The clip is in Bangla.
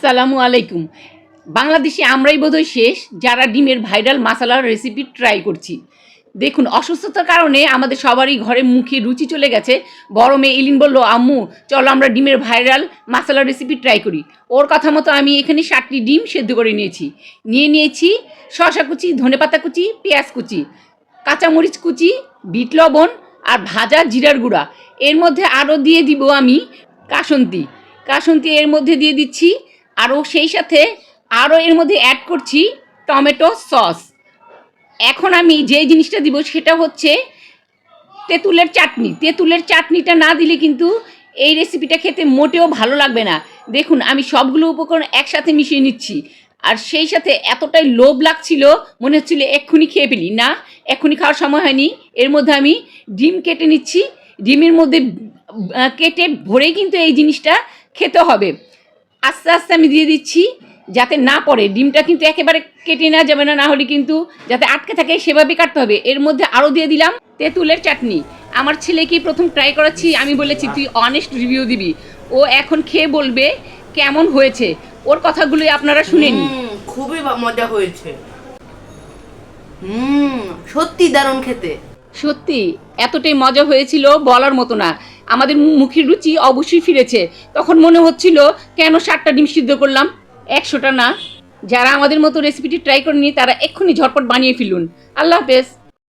আসসালামু আলাইকুম। বাংলাদেশে আমরাই বোধহয় শেষ যারা ডিমের ভাইরাল মাসালার রেসিপি ট্রাই করছি। দেখুন, অসুস্থতার কারণে আমাদের সবারই ঘরে মুখে রুচি চলে গেছে। বড় মেয়ে ইলিন বলল, আম্মু, চলো আমরা ডিমের ভাইরাল মাসালা রেসিপি ট্রাই করি। ওর কথা মতো আমি এখানে ষাটটি ডিম সেদ্ধ করে নিয়েছি। নিয়ে নিয়েছি শশা কুচি ধনেপাতা কুচি, পেঁয়াজ কুচি, কাঁচামরিচ কুচি, বিট লবণ আর ভাজা জিরার গুঁড়া। এর মধ্যে আরও দিয়ে দিব আমি কাসন্তি। কাসন্তি এর মধ্যে দিয়ে দিচ্ছি আরও সেই সাথে আরও এর মধ্যে অ্যাড করছি টমেটো সস। এখন আমি যে জিনিসটা দিব সেটা হচ্ছে তেঁতুলের চাটনি। তেঁতুলের চাটনিটা না দিলে কিন্তু এই রেসিপিটা খেতে মোটেও ভালো লাগবে না। দেখুন, আমি সবগুলো উপকরণ একসাথে মিশিয়ে নিচ্ছি। আর সেই সাথে এতটাই লোভ লাগছিল, মনে হচ্ছিল এক্ষুনি খেয়ে ফেলি। না, এক্ষুনি খাওয়ার সময় হয়নি। এর মধ্যে আমি ডিম কেটে নিচ্ছি। ডিমের মধ্যে কেটে ভরেই কিন্তু এই জিনিসটা খেতে হবে। আস্তে আস্তে আমি দিয়ে দিচ্ছি, যাতে না পড়ে। ডিমটা কিন্তু একেবারে কেটে নেওয়া যাবে না না হলে কিন্তু যাতে আটকে থাকে সেভাবে কাটতে হবে। এর মধ্যে আরও দিয়ে দিলাম তেঁতুলের চাটনি। আমার ছেলেকে প্রথম ট্রাই করাচ্ছি, আমি বলেছি, তুই অনেস্ট রিভিউ দিবি। ও এখন খেয়ে বলবে কেমন হয়েছে। ওর কথাগুলোই আপনারা শুনেন। খুবই মজা হয়েছে। হুম সত্যি দারুণ খেতে। সত্যি, এতটাই মজা হয়েছিল বলার মতো না। আমাদের মুখের রুচি অবশ্যই ফিরেছে। তখন মনে হচ্ছিল, কেন ষাটটা ডিম সিদ্ধ করলাম? একশোটা না। যারা আমাদের মতো রেসিপিটি ট্রাই করেনি, তারা এক্ষুনি ঝটপট বানিয়ে ফেলুন। আল্লাহ হাফেজ।